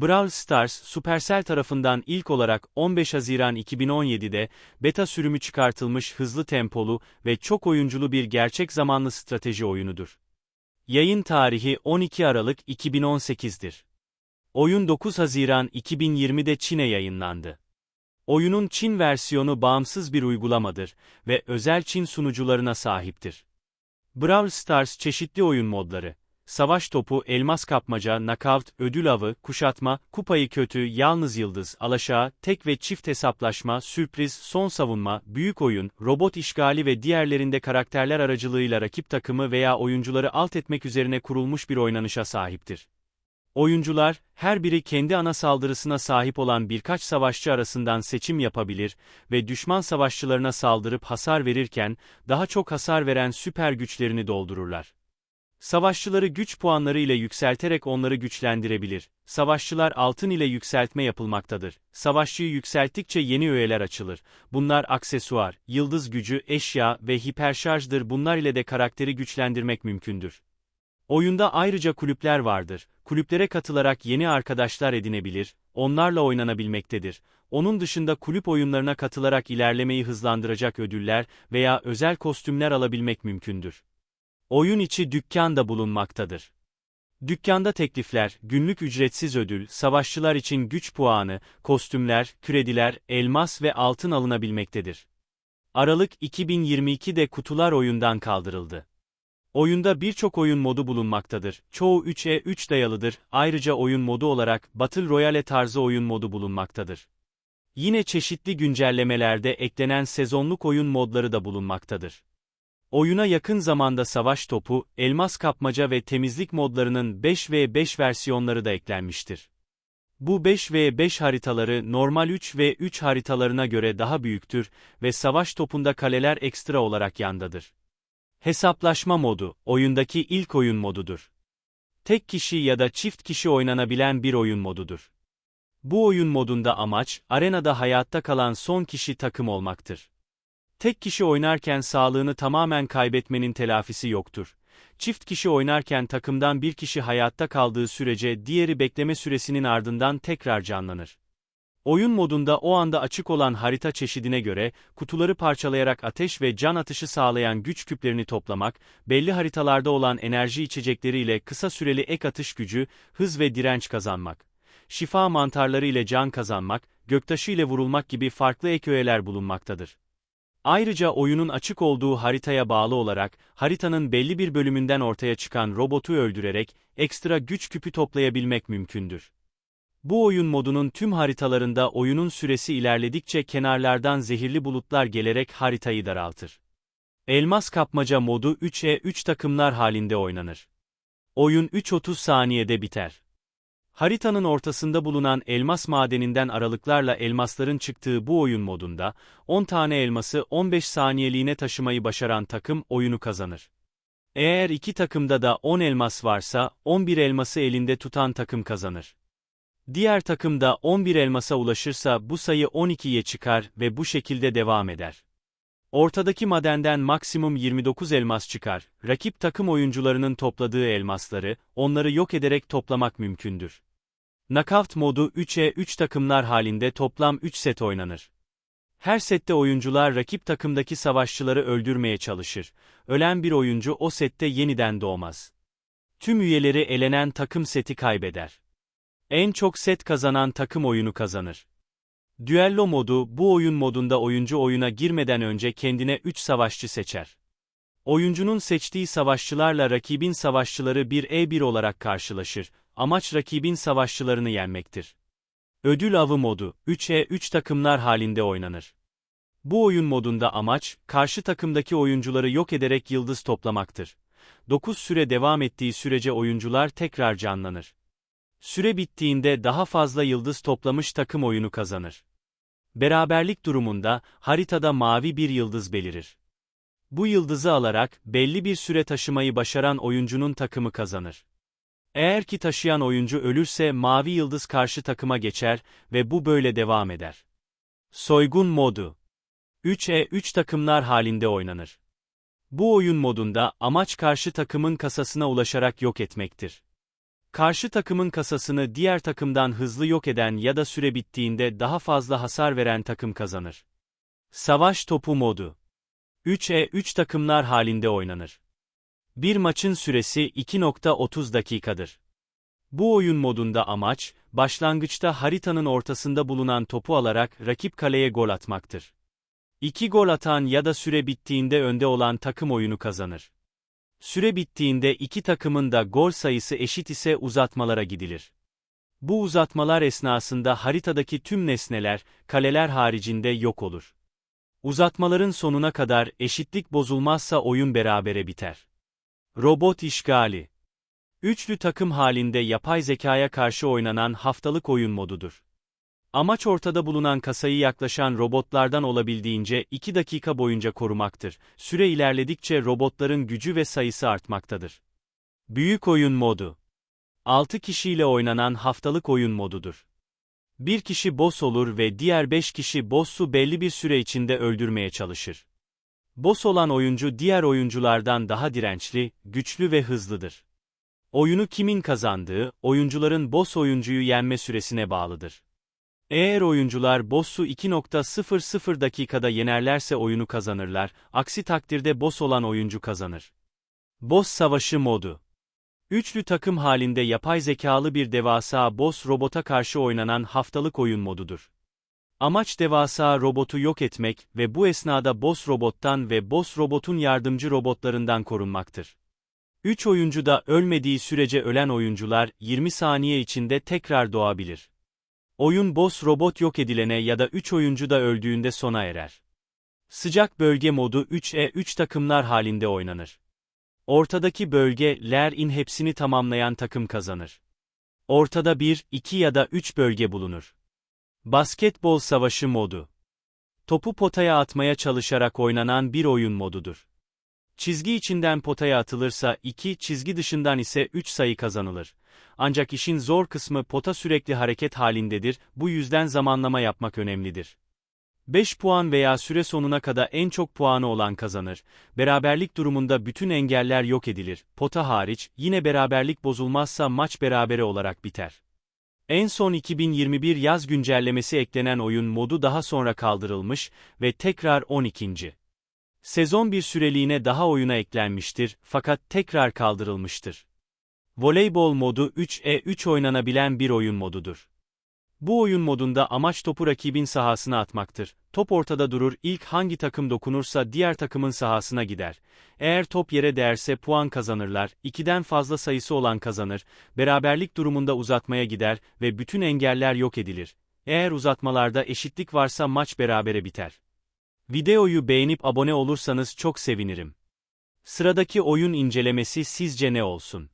Brawl Stars, Supercell tarafından ilk olarak 15 Haziran 2017'de beta sürümü çıkartılmış hızlı tempolu ve çok oyunculu bir gerçek zamanlı strateji oyunudur. Yayın tarihi 12 Aralık 2018'dir. Oyun 9 Haziran 2020'de Çin'e yayınlandı. Oyunun Çin versiyonu bağımsız bir uygulamadır ve özel Çin sunucularına sahiptir. Brawl Stars çeşitli oyun modları, savaş topu, elmas kapmaca, nakavt, ödül avı, kuşatma, kupayı kötü, yalnız yıldız, alaşağı, tek ve çift hesaplaşma, sürpriz, son savunma, büyük oyun, robot işgali ve diğerlerinde karakterler aracılığıyla rakip takımı veya oyuncuları alt etmek üzerine kurulmuş bir oynanışa sahiptir. Oyuncular, her biri kendi ana saldırısına sahip olan birkaç savaşçı arasından seçim yapabilir ve düşman savaşçılarına saldırıp hasar verirken, daha çok hasar veren süper güçlerini doldururlar. Savaşçıları güç puanları ile yükselterek onları güçlendirebilir. Savaşçılar altın ile yükseltme yapılmaktadır. Savaşçıyı yükselttikçe yeni öğeler açılır. Bunlar aksesuar, yıldız gücü, eşya ve hiperşarjdır. Bunlar ile de karakteri güçlendirmek mümkündür. Oyunda ayrıca kulüpler vardır. Kulüplere katılarak yeni arkadaşlar edinebilir, onlarla oynanabilmektedir. Onun dışında kulüp oyunlarına katılarak ilerlemeyi hızlandıracak ödüller veya özel kostümler alabilmek mümkündür. Oyun içi dükkan da bulunmaktadır. Dükkanda teklifler, günlük ücretsiz ödül, savaşçılar için güç puanı, kostümler, krediler, elmas ve altın alınabilmektedir. Aralık 2022'de kutular oyundan kaldırıldı. Oyunda birçok oyun modu bulunmaktadır. Çoğu 3'e 3 dayalıdır. Ayrıca oyun modu olarak Battle Royale tarzı oyun modu bulunmaktadır. Yine çeşitli güncellemelerde eklenen sezonluk oyun modları da bulunmaktadır. Oyuna yakın zamanda savaş topu, elmas kapmaca ve temizlik modlarının 5v5 versiyonları da eklenmiştir. Bu 5v5 haritaları normal 3v3 haritalarına göre daha büyüktür ve savaş topunda kaleler ekstra olarak yandadır. Hesaplaşma modu, oyundaki ilk oyun modudur. Tek kişi ya da çift kişi oynanabilen bir oyun modudur. Bu oyun modunda amaç, arenada hayatta kalan son kişi takım olmaktır. Tek kişi oynarken sağlığını tamamen kaybetmenin telafisi yoktur. Çift kişi oynarken takımdan bir kişi hayatta kaldığı sürece diğeri bekleme süresinin ardından tekrar canlanır. Oyun modunda o anda açık olan harita çeşidine göre, kutuları parçalayarak ateş ve can atışı sağlayan güç küplerini toplamak, belli haritalarda olan enerji içecekleriyle kısa süreli ek atış gücü, hız ve direnç kazanmak. Şifa mantarları ile can kazanmak, göktaşı ile vurulmak gibi farklı ek öğeler bulunmaktadır. Ayrıca oyunun açık olduğu haritaya bağlı olarak, haritanın belli bir bölümünden ortaya çıkan robotu öldürerek, ekstra güç küpü toplayabilmek mümkündür. Bu oyun modunun tüm haritalarında oyunun süresi ilerledikçe kenarlardan zehirli bulutlar gelerek haritayı daraltır. Elmas kapmaca modu 3'e 3 takımlar halinde oynanır. Oyun 3.30 saniyede biter. Haritanın ortasında bulunan elmas madeninden aralıklarla elmasların çıktığı bu oyun modunda, 10 tane elması 15 saniyeliğine taşımayı başaran takım oyunu kazanır. Eğer iki takımda da 10 elmas varsa, 11 elması elinde tutan takım kazanır. Diğer takım da 11 elmasa ulaşırsa bu sayı 12'ye çıkar ve bu şekilde devam eder. Ortadaki madenden maksimum 29 elmas çıkar. Rakip takım oyuncularının topladığı elmasları, onları yok ederek toplamak mümkündür. Knockout modu 3'e 3 takımlar halinde toplam 3 set oynanır. Her sette oyuncular rakip takımdaki savaşçıları öldürmeye çalışır. Ölen bir oyuncu o sette yeniden doğmaz. Tüm üyeleri elenen takım seti kaybeder. En çok set kazanan takım oyunu kazanır. Düello modu, bu oyun modunda oyuncu oyuna girmeden önce kendine 3 savaşçı seçer. Oyuncunun seçtiği savaşçılarla rakibin savaşçıları 1e1 olarak karşılaşır. Amaç rakibin savaşçılarını yenmektir. Ödül avı modu, 3'e 3 takımlar halinde oynanır. Bu oyun modunda amaç, karşı takımdaki oyuncuları yok ederek yıldız toplamaktır. 9 süre devam ettiği sürece oyuncular tekrar canlanır. Süre bittiğinde daha fazla yıldız toplamış takım oyunu kazanır. Beraberlik durumunda, haritada mavi bir yıldız belirir. Bu yıldızı alarak, belli bir süre taşımayı başaran oyuncunun takımı kazanır. Eğer ki taşıyan oyuncu ölürse mavi yıldız karşı takıma geçer ve bu böyle devam eder. Soygun modu 3'e 3 takımlar halinde oynanır. Bu oyun modunda amaç karşı takımın kasasına ulaşarak yok etmektir. Karşı takımın kasasını diğer takımdan hızlı yok eden ya da süre bittiğinde daha fazla hasar veren takım kazanır. Savaş topu modu 3'e 3 takımlar halinde oynanır. Bir maçın süresi 2.30 dakikadır. Bu oyun modunda amaç, başlangıçta haritanın ortasında bulunan topu alarak rakip kaleye gol atmaktır. İki gol atan ya da süre bittiğinde önde olan takım oyunu kazanır. Süre bittiğinde iki takımın da gol sayısı eşit ise uzatmalara gidilir. Bu uzatmalar esnasında haritadaki tüm nesneler, kaleler haricinde yok olur. Uzatmaların sonuna kadar eşitlik bozulmazsa oyun berabere biter. Robot işgali Üçlü takım halinde yapay zekaya karşı oynanan haftalık oyun modudur. Amaç ortada bulunan kasayı yaklaşan robotlardan olabildiğince 2 dakika boyunca korumaktır. Süre ilerledikçe robotların gücü ve sayısı artmaktadır. Büyük oyun modu 6 kişiyle oynanan haftalık oyun modudur. Bir kişi boss olur ve diğer 5 kişi boss'u belli bir süre içinde öldürmeye çalışır. Boss olan oyuncu diğer oyunculardan daha dirençli, güçlü ve hızlıdır. Oyunu kimin kazandığı, oyuncuların boss oyuncuyu yenme süresine bağlıdır. Eğer oyuncular boss'u 2.00 dakikada yenerlerse oyunu kazanırlar, aksi takdirde boss olan oyuncu kazanır. Boss savaşı modu Üçlü takım halinde yapay zekalı bir devasa boss robota karşı oynanan haftalık oyun modudur. Amaç devasa robotu yok etmek ve bu esnada boss robottan ve boss robotun yardımcı robotlarından korunmaktır. 3 oyuncu da ölmediği sürece ölen oyuncular 20 saniye içinde tekrar doğabilir. Oyun boss robot yok edilene ya da 3 oyuncu da öldüğünde sona erer. Sıcak bölge modu 3'e 3 takımlar halinde oynanır. Ortadaki bölge, ler-in hepsini tamamlayan takım kazanır. Ortada 1, 2 ya da 3 bölge bulunur. Basketbol savaşı modu. Topu potaya atmaya çalışarak oynanan bir oyun modudur. Çizgi içinden potaya atılırsa 2, çizgi dışından ise 3 sayı kazanılır. Ancak işin zor kısmı pota sürekli hareket halindedir, bu yüzden zamanlama yapmak önemlidir. 5 puan veya süre sonuna kadar en çok puanı olan kazanır. Beraberlik durumunda bütün engeller yok edilir. Pota hariç, yine beraberlik bozulmazsa maç berabere olarak biter. En son 2021 yaz güncellemesi eklenen oyun modu daha sonra kaldırılmış ve tekrar 12. Sezon bir süreliğine daha oyuna eklenmiştir fakat tekrar kaldırılmıştır. Voleybol modu 3'e 3 oynanabilen bir oyun modudur. Bu oyun modunda amaç topu rakibin sahasına atmaktır. Top ortada durur, ilk hangi takım dokunursa diğer takımın sahasına gider. Eğer top yere değerse puan kazanırlar, ikiden fazla sayısı olan kazanır, beraberlik durumunda uzatmaya gider ve bütün engeller yok edilir. Eğer uzatmalarda eşitlik varsa maç berabere biter. Videoyu beğenip abone olursanız çok sevinirim. Sıradaki oyun incelemesi sizce ne olsun?